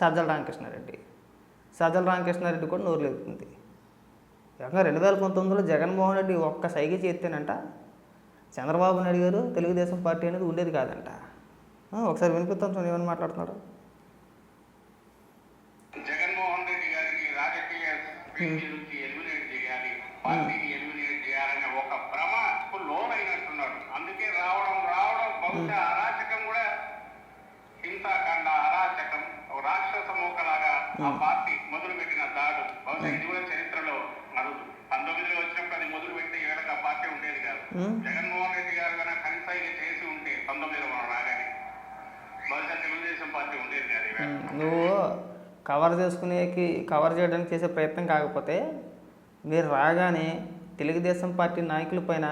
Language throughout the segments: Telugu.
సజ్జల రామకృష్ణారెడ్డి. సజ్జల రామకృష్ణారెడ్డి కూడా నోరు లేపుతుంది. ఏకంగా రెండు వేల పంతొమ్మిదిలో జగన్మోహన్ రెడ్డి ఒక్క సైగ చేస్తేనంట చంద్రబాబు నాయుడు గారు తెలుగుదేశం పార్టీ అనేది ఉండేది కాదంట. ఒకసారి వినిపిస్తాం చూడండి ఏమని మాట్లాడుతున్నారు జగన్మోహన్ రెడ్డి గారిని రాజకీయ చేయాలి పార్టీని ఎలిమినేట్ చేయాలనే ఒక భ్రమకు లోనైనట్టున్నాడు అందుకే రావడం రావడం బహుశా అరాచకం కూడా హింసాకాండ అరాచకం ఒక రాక్షస మూకలాగా ఆ పార్టీ మొదలు పెట్టిన దాడు బహుశా ఇది కూడా అరుదు. పంతొమ్మిదిలో వచ్చినప్పుడు అది మొదలు పెట్టి ఆ పార్టీ ఉండేది కాదు. మ్మ్. జగన్మోహన్ రెడ్డి గారు కనుక కనసాగి చేసి ఉంటే పంతొమ్మిదిలో మనం రాగానే బహుశా తెలుగుదేశం పార్టీ ఉండేది కాదు నువ్వు కవర్ చేసుకునేకి కవర్ చేయడానికి చేసే ప్రయత్నం కాకపోతే మీరు రాగానే తెలుగుదేశం పార్టీ నాయకులపైన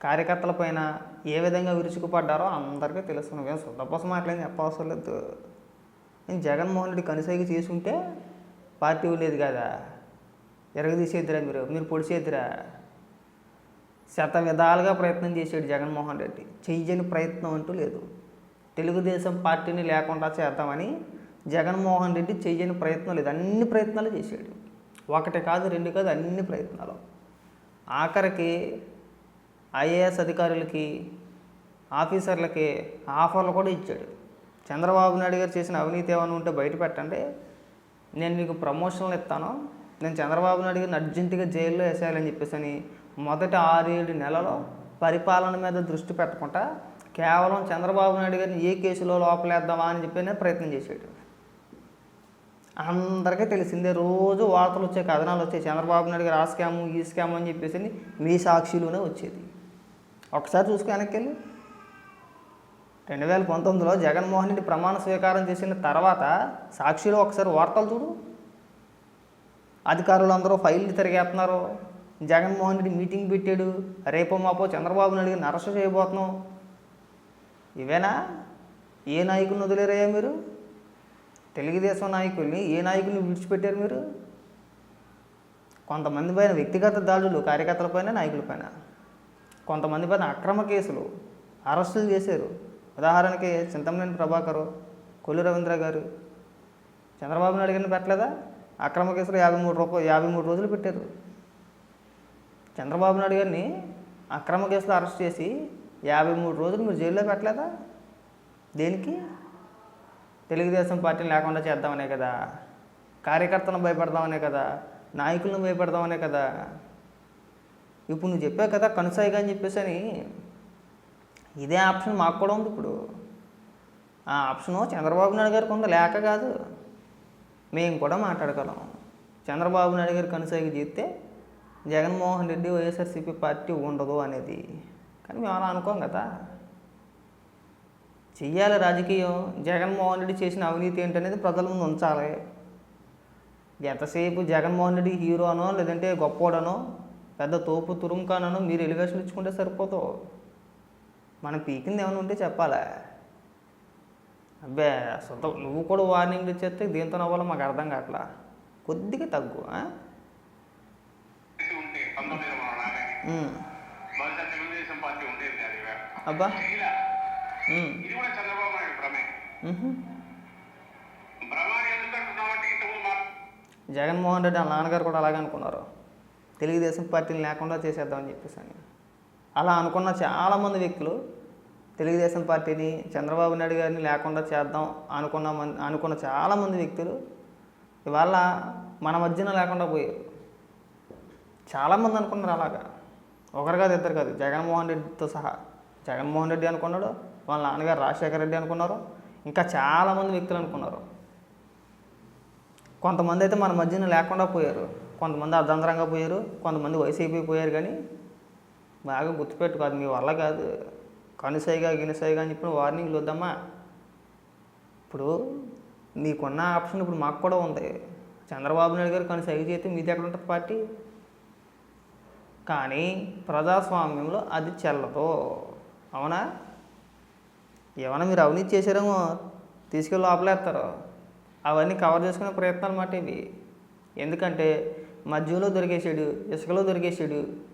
కార్యకర్తలపైన ఏ విధంగా విరుచుకుపడ్డారో అందరికీ తెలుసు. నువ్వేం శుద్ధపోసం మాట్లాడి చెప్పవసరం లేదు. నేను జగన్మోహన్ రెడ్డి కనుసైకి చేసుంటే పార్టీ ఉండేది కదా? ఎరగదీసేద్దిరా మీరు మీరు పొడిచేద్దిరా శత విధాలుగా ప్రయత్నం చేశాడు జగన్మోహన్ రెడ్డి. చెయ్యని ప్రయత్నం అంటూ లేదు. తెలుగుదేశం పార్టీని లేకుండా చేద్దామని జగన్మోహన్ రెడ్డి చెయ్యని ప్రయత్నం లేదు. అన్ని ప్రయత్నాలు చేశాడు. ఒకటి కాదు రెండు కాదు అన్ని ప్రయత్నాలు. ఆఖరికి ఐఏఎస్ అధికారులకి ఆఫీసర్లకి ఆఫర్లు కూడా ఇచ్చాడు. చంద్రబాబు నాయుడు గారు చేసిన అవినీతి ఏమైనా ఉంటే బయట పెట్టండి. నేను మీకు ప్రమోషన్లు ఇస్తాను. నేను చంద్రబాబు నాయుడు గారిని అర్జెంటుగా జైల్లో వేసేయాలని చెప్పేసి అని మొదటి ఆరేడు నెలలో పరిపాలన మీద దృష్టి పెట్టకుండా కేవలం చంద్రబాబు నాయుడు గారిని ఏ కేసులో లోపలేద్దామా అని చెప్పి ప్రయత్నం చేశాడు. అందరికీ తెలిసిందే రోజు వార్తలు వచ్చే కథనాలు వచ్చాయి. చంద్రబాబు నాయుడు గారు ఆ స్కాము ఈ స్కాము అని చెప్పేసి మీ సాక్షిలోనే వచ్చేది. ఒకసారి చూసుకు వెనక్కి వెళ్ళి రెండు వేల పంతొమ్మిదిలో జగన్మోహన్ రెడ్డి ప్రమాణ స్వీకారం చేసిన తర్వాత సాక్షిలో ఒకసారి వార్తలు చూడు. అధికారులు అందరూ ఫైళ్ళు తిరిగేస్తున్నారు జగన్మోహన్ రెడ్డి మీటింగ్ పెట్టాడు. రేపో మాపో చంద్రబాబు నాయుడు గారిని అరెస్ట్ చేయబోతున్నాం. ఇవేనా? ఏ నాయకుని వదిలేరయ్యా మీరు? తెలుగుదేశం నాయకుల్ని ఏ నాయకుని విడిచిపెట్టారు మీరు? కొంతమంది పైన వ్యక్తిగత దాడులు కార్యకర్తలపైన నాయకులపైన కొంతమంది పైన అక్రమ కేసులు అరెస్టులు చేశారు. ఉదాహరణకి చింతమనేని ప్రభాకరు కొల్లు రవీంద్ర గారు. చంద్రబాబు నాయుడు గారిని పెట్టలేదా? అక్రమ కేసులో యాభై మూడు రూపాయలు యాభై మూడు రోజులు పెట్టారు. చంద్రబాబు నాయుడు గారిని అక్రమ కేసులో అరెస్ట్ చేసి యాభై మూడు రోజులు మీరు జైల్లో పెట్టలేదా? దేనికి? తెలుగుదేశం పార్టీని లేకుండా చేద్దామనే కదా. కార్యకర్తలను భయపెడదామనే కదా. నాయకులను భయపెడదామనే కదా. ఇప్పుడు నువ్వు చెప్పావు కదా కనుసాయిగా అని చెప్పేసి అని. ఇదే ఆప్షన్ మాకు కూడా ఉంది ఇప్పుడు. ఆ ఆప్షను చంద్రబాబు నాయుడు గారికి ఉంది లేక కాదు. మేము కూడా మాట్లాడగలం. చంద్రబాబు నాయుడు గారు కనుసాగి చేస్తే జగన్మోహన్ రెడ్డి వైఎస్ఆర్సీపీ పార్టీ ఉండదు అనేది. కానీ మేము అలా అనుకోం కదా. చెయ్యాలి రాజకీయం. జగన్మోహన్ రెడ్డి చేసిన అవినీతి ఏంటనేది ప్రజల ముందు ఉంచాలి. ఎంతసేపు జగన్మోహన్ రెడ్డి హీరోనో లేదంటే గొప్పోడనో పెద్ద తోపు తురుంకానో మీరు ఎలిగేషన్ ఇచ్చుకుంటే సరిపోతావు మనం పీకింది ఏమైనా ఉంటే చెప్పాలా? అబ్బే సొంత నువ్వు కూడా వార్నింగ్ ఇచ్చేస్తే దీంతో నవ్వాలో మాకు అర్థం కావట్లా? కొద్దిగా తగ్గు. అబ్బా. జగన్మోహన్ రెడ్డి వాళ్ళ నాన్నగారు కూడా అలాగే అనుకున్నారు. తెలుగుదేశం పార్టీని లేకుండా చేసేద్దామని చెప్పేసి అని. అలా అనుకున్న చాలామంది వ్యక్తులు తెలుగుదేశం పార్టీని చంద్రబాబు నాయుడు గారిని లేకుండా చేద్దాం అనుకున్న మంది అనుకున్న చాలామంది వ్యక్తులు ఇవాళ మన మధ్యన లేకుండా పోయారు. చాలామంది అనుకున్నారు అలాగా. ఒకరు కాదు ఇద్దరు కాదు జగన్మోహన్ రెడ్డితో సహా. జగన్మోహన్ రెడ్డి అనుకున్నాడు వాళ్ళ నాన్నగారు రాజశేఖర రెడ్డి అనుకున్నారు ఇంకా చాలామంది వ్యక్తులు అనుకున్నారు. కొంతమంది అయితే మన మధ్యన లేకుండా పోయారు. కొంతమంది అర్ధంతరంగా పోయారు కొంతమంది వైసీపీ పోయారు కానీ బాగా గుర్తుపెట్టుకోదు మీ వల్ల కాదు. కనుసైగా గినసైగా అని చెప్పిన వార్నింగ్లు వద్దమ్మా. ఇప్పుడు నీకున్న ఆప్షన్ ఇప్పుడు మాకు కూడా ఉంది. చంద్రబాబు నాయుడు గారు కనుసైగ చేస్తే మీది ఎక్కడ ఉంటుంది పార్టీ? కానీ ప్రజాస్వామ్యంలో అది చెల్లదు. అవునా? ఏమైనా మీరు అవినీతి చేశారేమో తీసుకెళ్ళి లోపలేస్తారు. అవన్నీ కవర్ చేసుకునే ప్రయత్నాలు మాట ఇవి. ఎందుకంటే మధ్యలో దొరికేసాడు ఇసుకలో దొరికేసాడు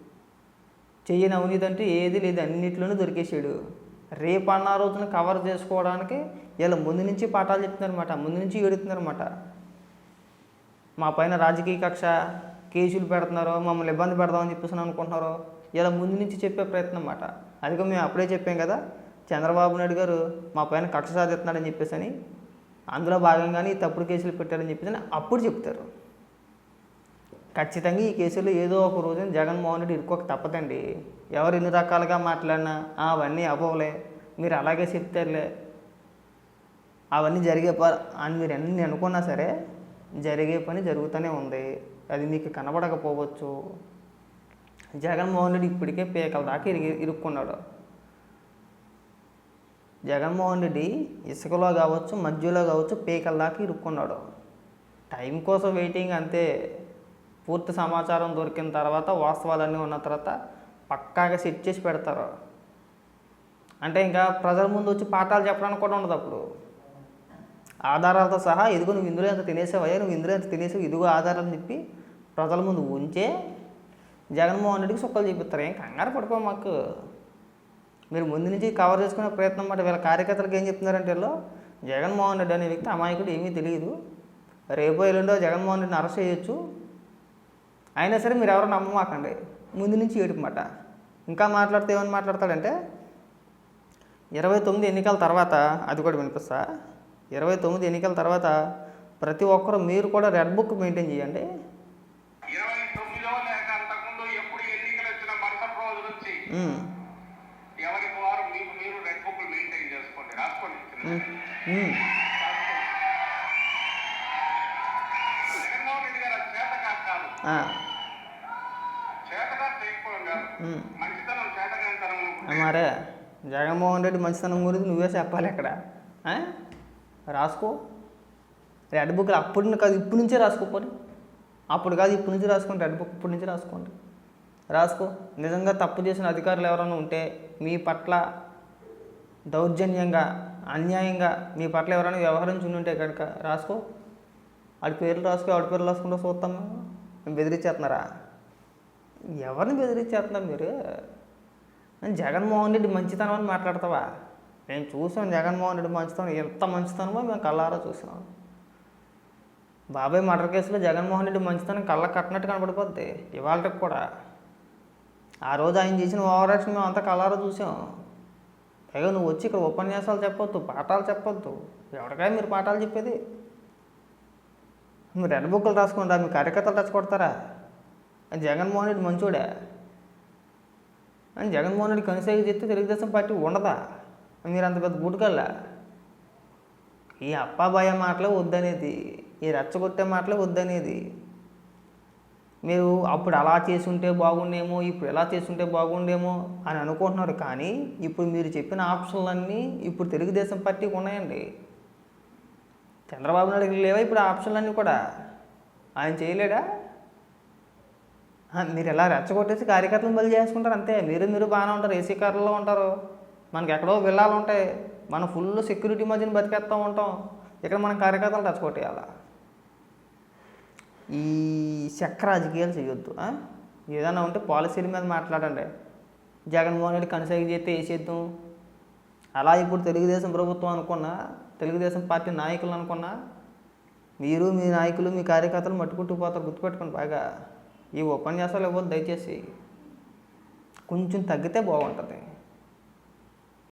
చెయ్యని అవినీతి అంటే ఏది లేదు అన్నిట్లోనూ దొరికేసాడు రేపు అన్న రోజున కవర్ చేసుకోవడానికి ఇలా ముందు నుంచి పాఠాలు చెప్తున్నారన్నమాట ముందు నుంచి ఏడుతున్నారన్నమాట. మా పైన రాజకీయ కక్ష కేసులు పెడుతున్నారు మమ్మల్ని ఇబ్బంది పెడదామని చెప్పేసి అనుకుంటున్నారు. ఇలా ముందు నుంచి చెప్పే ప్రయత్నం అన్నమాట. అదిగా మేము అప్పుడే చెప్పాం కదా చంద్రబాబు నాయుడు గారు మా పైన కక్ష సాధిస్తున్నాడని చెప్పేసి అని అందులో భాగంగానే ఈ తప్పుడు కేసులు పెట్టారని చెప్పేసి అని అప్పుడు చెప్తారు. ఖచ్చితంగా ఈ కేసులో ఏదో ఒక రోజున జగన్మోహన్ రెడ్డి ఇరుక్కోక తప్పదండి. ఎవరు ఎన్ని రకాలుగా మాట్లాడినా అవన్నీ అవ్వలే మీరు అలాగే చెప్తారులే అవన్నీ జరిగే ప అని మీరు ఎన్ని అనుకున్నా సరే జరిగే పని జరుగుతూనే ఉంది. అది మీకు కనబడకపోవచ్చు. జగన్మోహన్ రెడ్డి ఇప్పటికే పేకల దాకా ఇరిగి ఇరుక్కున్నాడు. జగన్మోహన్ రెడ్డి ఇసుకలో కావచ్చు మధ్యలో కావచ్చు పేకల దాకా ఇరుక్కున్నాడు. టైం కోసం వెయిటింగ్ అంతే. పూర్తి సమాచారం దొరికిన తర్వాత వాస్తవాలన్నీ ఉన్న తర్వాత పక్కాగా సెట్ చేసి పెడతారు. అంటే ఇంకా ప్రజల ముందు వచ్చి పాఠాలు చెప్పడానికి కూడా ఉండదు అప్పుడు. ఆధారాలతో సహా ఇదిగో నువ్వు ఇందులో ఎంత తినేసావయ్యా నువ్వు ఇందులో ఎంత తినేసావు ఇదిగో ఆధారాలు చెప్పి ప్రజల ముందు ఉంచే జగన్మోహన్ రెడ్డికి సుక్కలు చూపిస్తారు. ఏం కంగారు పడిపో మాకు. మీరు ముందు నుంచి కవర్ చేసుకునే ప్రయత్నం మాట వీళ్ళ కార్యకర్తలకు ఏం చెప్తున్నారంటే వీళ్ళు జగన్మోహన్ రెడ్డి అనే వ్యక్తి అమాయకుడు ఏమీ తెలియదు. రేపో ఎల్లుండో జగన్మోహన్ రెడ్డిని అరెస్ట్ చేయొచ్చు. అయినా సరే మీరు ఎవరు నమ్మమాకండి. ముందు నుంచి ఏడుపు మాట ఇంకా మాట్లాడితే ఏమని మాట్లాడతాడంటే ఇరవై తొమ్మిది ఎన్నికల తర్వాత అది కూడా వినిపిస్తా. ఇరవై తొమ్మిది ఎన్నికల తర్వాత ప్రతి ఒక్కరు మీరు కూడా రెడ్ బుక్ మెయింటైన్ చేయండి. ఇరవై జగన్మోహన్ రెడ్డి మంచితనం గురించి నువ్వే చెప్పాలి ఇక్కడ రాసుకో. రెడ్ బుక్ అప్పుడు కాదు ఇప్పుడు నుంచే రాసుకోపోని అప్పుడు కాదు ఇప్పుడు నుంచి రాసుకోండి. రెడ్ బుక్ ఇప్పుడు నుంచి రాసుకోండి. రాసుకో. నిజంగా తప్పు చేసిన అధికారులు ఎవరైనా ఉంటే మీ పట్ల దౌర్జన్యంగా అన్యాయంగా మీ పట్ల ఎవరైనా వ్యవహరించి ఉంటే కనుక రాసుకో. వాడి పేర్లు రాసుకో ఆడి పేర్లు రాసుకుంటూ చూస్తాం మేము బెదిరించేస్తున్నారా? ఎవరిని బెదిరించేస్తున్నారు మీరు? జగన్మోహన్ రెడ్డి మంచితనం అని మాట్లాడతావా? మేము చూసాం జగన్మోహన్ రెడ్డి మంచితనం. ఎంత మంచితనమో మేము కళ్ళారా చూసినాం. బాబాయ్ మర్డర్ కేసులో జగన్మోహన్ రెడ్డి మంచితనం కళ్ళ కట్టినట్టు కనపడిపోద్ది ఇవాళకి కూడా. ఆ రోజు ఆయన చేసిన ఓవరాక్షన్ మేము అంతా కళ్ళారా చూసాం. పైగా నువ్వు వచ్చి ఇక్కడ ఉపన్యాసాలు చెప్పొద్దు పాఠాలు చెప్పొద్దు. ఎవరికైనా మీరు పాఠాలు చెప్పేది. మీరు రెడ్ బుక్కులు రాసుకుంటారా మీ కార్యకర్తలు రెచ్చగొడతారా? జగన్మోహన్ రెడ్డి మంచోడా? అని జగన్మోహన్ రెడ్డి కనుసాగి చెప్తే తెలుగుదేశం పార్టీ ఉండదా? మీరు అంత పెద్ద గుడికల్లా ఈ అప్పాబాయ మాటలే వద్దనేది ఈ రెచ్చగొట్టే మాటలే వద్దనేది. మీరు అప్పుడు అలా చేసుంటే బాగుండేమో ఇప్పుడు ఎలా చేసుంటే బాగుండేమో అని అనుకుంటున్నారు కానీ ఇప్పుడు మీరు చెప్పిన ఆప్షన్లన్నీ ఇప్పుడు తెలుగుదేశం పార్టీకి ఉన్నాయండి. చంద్రబాబు నాయుడుకి లేవా ఇప్పుడు ఆప్షన్లన్నీ కూడా? ఆయన చేయలేడా? మీరు ఎలా రెచ్చగొట్టేసి కార్యకర్తలు బలి చేసుకుంటారు? అంతే. మీరు మీరు బాగానే ఉంటారు. ఏసీ కార్లలో ఉంటారు. మనకి ఎక్కడో విల్లాలు ఉంటాయి. మనం ఫుల్ సెక్యూరిటీ మధ్యన బతికేస్తూ ఉంటాం. ఇక్కడ మనం కార్యకర్తలు రెచ్చగొట్టేయాలా? ఈ చక్ర రాజకీయాలు చేయొద్దు. ఏదైనా ఉంటే పాలసీల మీద మాట్లాడండి. జగన్మోహన్ రెడ్డి కనసాగి చేస్తే వేసేద్దాం అలా ఇప్పుడు తెలుగుదేశం ప్రభుత్వం అనుకున్నా తెలుగుదేశం పార్టీ నాయకులు అనుకున్నా మీరు మీ నాయకులు మీ కార్యకర్తలు మట్టుకుంటూ గుర్తుపెట్టుకోండి బాగా. ఈ ఉపన్యాసాలు ఇవ్వద్దు దయచేసి కొంచెం తగ్గితే బాగుంటుంది.